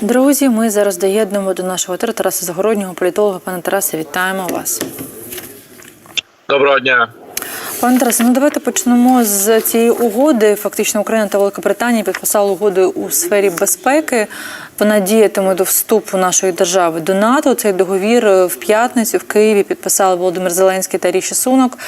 Друзі, ми зараз доєднуємо до нашого тера Тараса Загороднього, політолога. Пане Тарасе, вітаємо вас. Доброго дня. Пане Тарасе, ну давайте почнемо з цієї угоди. Фактично, Україна та Велика Британія підписали угоду у сфері безпеки. Вона діятиме до вступу нашої держави до НАТО. Цей договір в п'ятницю в Києві підписали Володимир Зеленський та Ріші Сунок,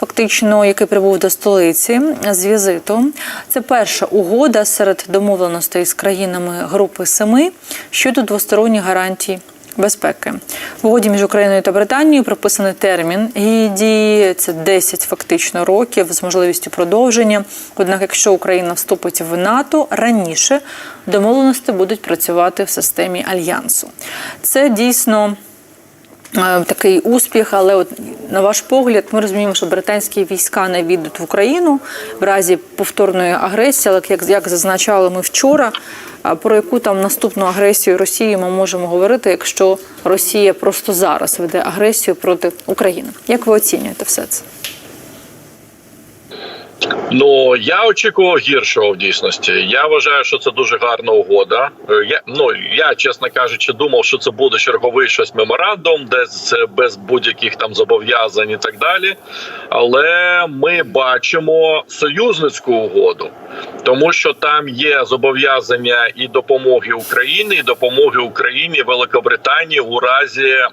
фактично, який прибув до столиці з візитом. Це перша угода серед домовленостей з країнами Групи Семи щодо двосторонніх гарантій безпеки. В угоді між Україною та Британією прописаний термін її дії. Це 10 фактично років з можливістю продовження. Однак, якщо Україна вступить в НАТО раніше, домовленості будуть працювати в системі альянсу. Це дійсно. е, Такий успіх, але от на ваш погляд, ми розуміємо, що британські війська не війдуть в Україну в разі повторної агресії. Але як, як зазначали ми вчора, про яку там наступну агресію Росії ми можемо говорити, якщо Росія просто зараз веде агресію проти України? Як ви оцінюєте все це? Ну я очікував гіршого в дійсності. Я вважаю, що це дуже гарна угода. Е, Я ну я, чесно кажучи, думав, що це буде черговий щось меморандум, десь без будь-яких там зобов'язань і так далі. Але ми бачимо союзницьку угоду, тому що там є зобов'язання і допомоги Україні, і допомоги Україні Великобританії у разі е,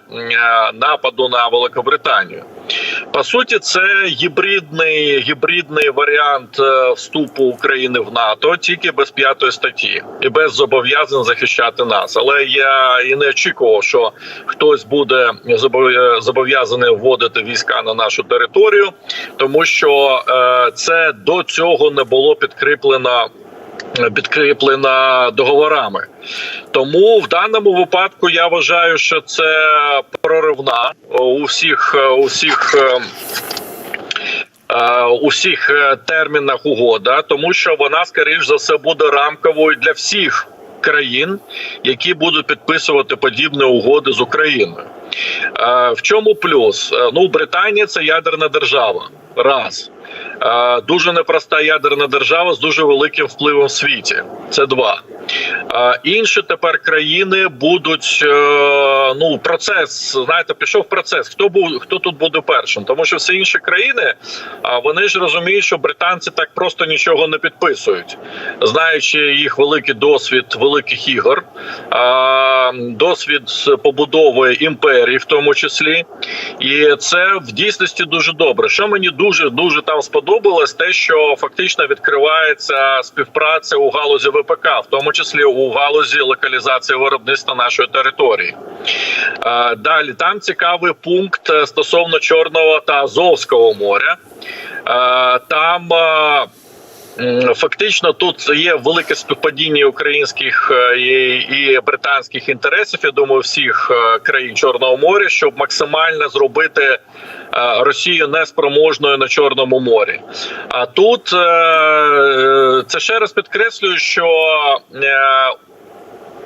нападу на Великобританію. По суті, це гібридний гібридний варіант е, вступу України в НАТО, тільки без п'ятої статті і без зобов'язань захищати нас. Але я і не очікував, що хтось буде зобов'я- зобов'язаний вводити війська на нашу територію, тому що е, це до цього не було підкріплено. Підкріплена договорами, тому в даному випадку я вважаю, що це проривна у всіх у всіх. е, е, У всіх е, термінах угода, тому що вона, скоріш за все, буде рамковою для всіх країн, які будуть підписувати подібні угоди з Україною. Е, В чому плюс? Е, Ну, Британія це ядерна держава. Раз. Е, Дуже непроста ядерна держава з дуже великим впливом в світі. Це два. Інші тепер країни будуть. е, Ну, процес, знаєте, пішов процес. Хто був, хто тут буде першим? Тому що всі інші країни, а, вони ж розуміють, що британці так просто нічого не підписують, знаючи їх великий досвід великих ігор, досвід побудови імперії, в тому числі, і це в дійсності дуже добре. Що мені дуже дуже там сподобалось, те, що фактично відкривається співпраця у галузі ВПК, в тому числі у галузі локалізації виробництва нашої території. Е, Далі там цікавий пункт е, стосовно Чорного та Азовського моря. Е, Там фактично тут є велике співпадіння українських е, і, і британських інтересів. Я думаю, всіх е, країн Чорного моря, щоб максимально зробити е, Росію неспроможною на Чорному морі. А тут е, е, це ще раз підкреслюю, що е,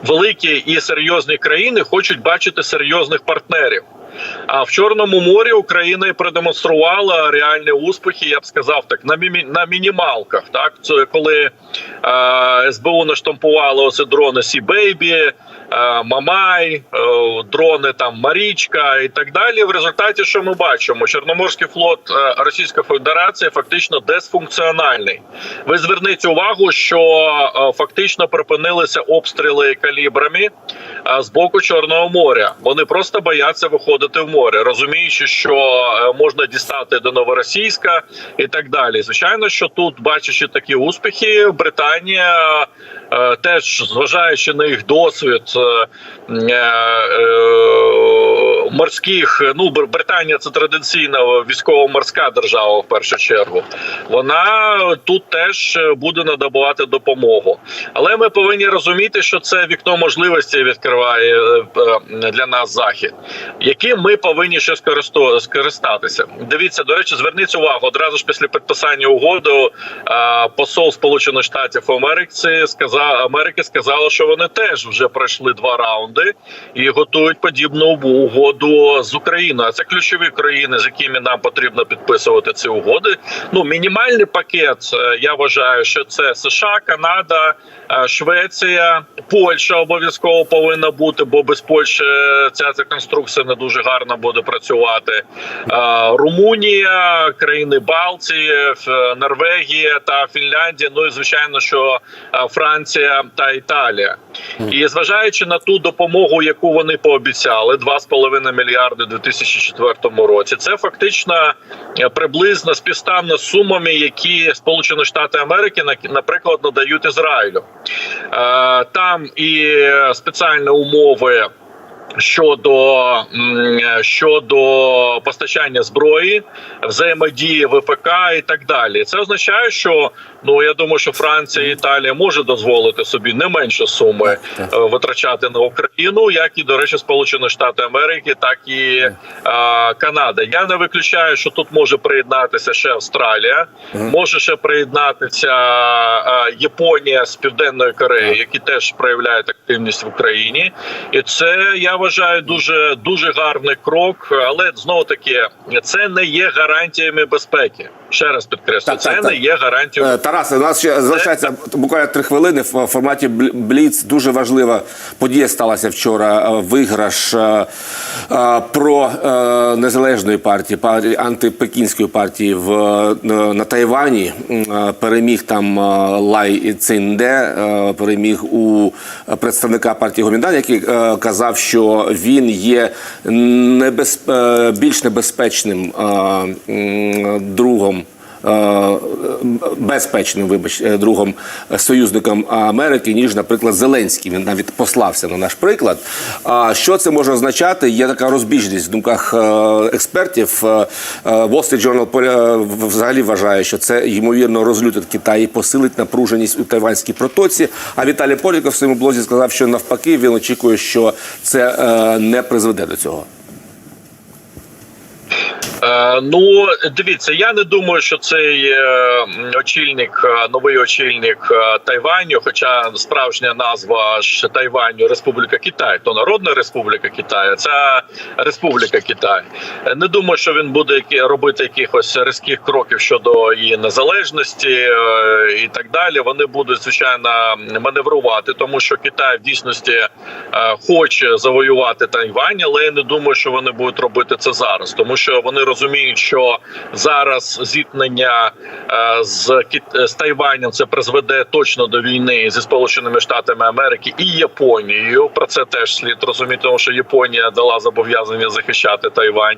великі і серйозні країни хочуть бачити серйозних партнерів. А в Чорному морі Україна і продемонструвала реальні успіхи. Я б сказав так на мі на мінімалках. Так це коли е, СБУ наштампувало оце дрони Сі Бейбі, Мамай, е, дрони там Марічка і так далі. В результаті, що ми бачимо, Чорноморський флот е, Російської Федерації фактично дисфункціональний. Ви зверніть увагу, що е, фактично припинилися обстріли калібрами е, з боку Чорного моря. Вони просто бояться виходити в море, розуміючи, що е, можна дістати до Новоросійська і так далі. Звичайно, що тут, бачачи такі успіхи, Британія е, теж зважаючи на їх досвід. Е, е, е, Морських ну Бр- Британія це традиційна військово-морська держава в першу чергу. Вона тут теж буде надавати допомогу, але ми повинні розуміти, що це вікно можливості відкриває е, е, для нас захід, яким ми повинні ще скористатися. Дивіться, до речі, зверніть увагу одразу ж після підписання угоди. е, Посол Сполучених Штатів Америки сказав Америки сказала, що вони теж вже пройшли два раунди і готують подібну угоду угоду з Україною. Це ключові країни, з якими нам потрібно підписувати ці угоди. Ну мінімальний пакет. е, Я вважаю, що це США, Канада, е, Швеція, Польща обов'язково повинна бути, бо без Польщі е, ця, конструкція не дуже гарно буде працювати. Румунія, країни Балтії, Норвегія та Фінляндія. Ну і звичайно, що Франція та Італія. І зважаючи на ту допомогу, яку вони пообіцяли, 2,5 мільярди у 2004 році, це фактично е, приблизно співставно з сумами, які Сполучені Штати Америки на- наприклад надають Ізраїлю. Е, Там і спеціальні умови. Щодо щодо постачання зброї, взаємодії ВПК і так далі, це означає, що ну я думаю, що Франція і Італія може дозволити собі не менше суми е, витрачати на Україну, як і до речі, Сполучені Штати Америки, так і е, Канада. Я не виключаю, що тут може приєднатися ще Австралія, може ще приєднатися е, Японія з Південної Кореї, які теж проявляють активність в Україні, і це я вважаю дуже дуже гарний крок. Але знову таки це не є гарантіями безпеки. Ще раз підкреслю, Так, це так, не так. є гарантією. Е, Тарасе, у нас ще залишається буквально три хвилини в форматі Бл- Бліц. Дуже важлива подія сталася вчора. Е, Виграш е, про незалежної партії, партії антипекінської партії в на Тайвані. Переміг там Лай Цинде, переміг у представника партії Гоміндан, який казав, що він є небез... е, більш небезпечним другом безпечним, вибач, е, другом е, союзником Америки, ніж, наприклад, Зеленський. Він навіть послався на наш приклад. А що це може означати? Є така розбіжність в думках е, експертів. Е, е, Wall Street Journal взагалі вважає, що це ймовірно розлютить Китай і посилить напруженість у тайванській протоці. А Віталій Поліков в своєму блозі сказав, що навпаки він очікує, що це е, не призведе до цього. Е, ну дивіться, я не думаю, що цей е, очільник, е, новий очільник Тайваню, хоча справжня назва ж Тайваню Республіка Китай, то Народна Республіка Китаю, це Республіка Китай. Не думаю, що він буде робити якихось різких кроків щодо її незалежності і так далі. Вони будуть звичайно маневрувати, тому що Китай в дійсності хоче завоювати Тайвань, але я не думаю, що вони будуть робити це зараз, тому що вони розуміють, що зараз зіткнення е, з з Тайванем це призведе точно до війни зі Сполученими Штатами Америки і Японією. Про це теж слід розуміти, тому що Японія дала зобов'язання захищати Тайвань.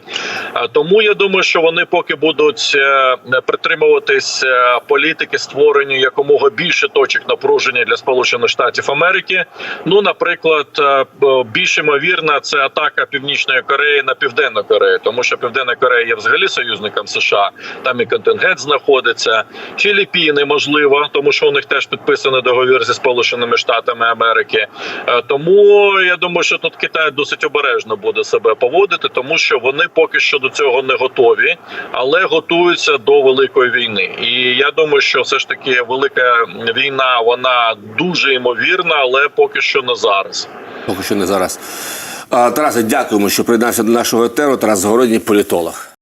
Е, Тому я думаю, що вони поки будуть е, притримуватись політики створення якомога більше точок напруження для Сполучених Штатів Америки. Ну, наприклад, більш ймовірна це атака Північної Кореї на Південну Корею, тому що Південна Корея є взагалі союзником США. Там і контингент знаходиться. Філіппіни можливо, тому що у них теж підписаний договір зі Сполученими Штатами Америки. Е, Тому я думаю, що тут Китай досить обережно буде себе поводити, тому що вони поки що до цього не готові, але готуються до великої війни. І я думаю, що все ж таки велика війна вона дуже ймовірна, але поки що не зараз. Поки що не зараз. Тарасе, дякуємо, що приєднався до нашого етеру. Тарас Загородній, політолог.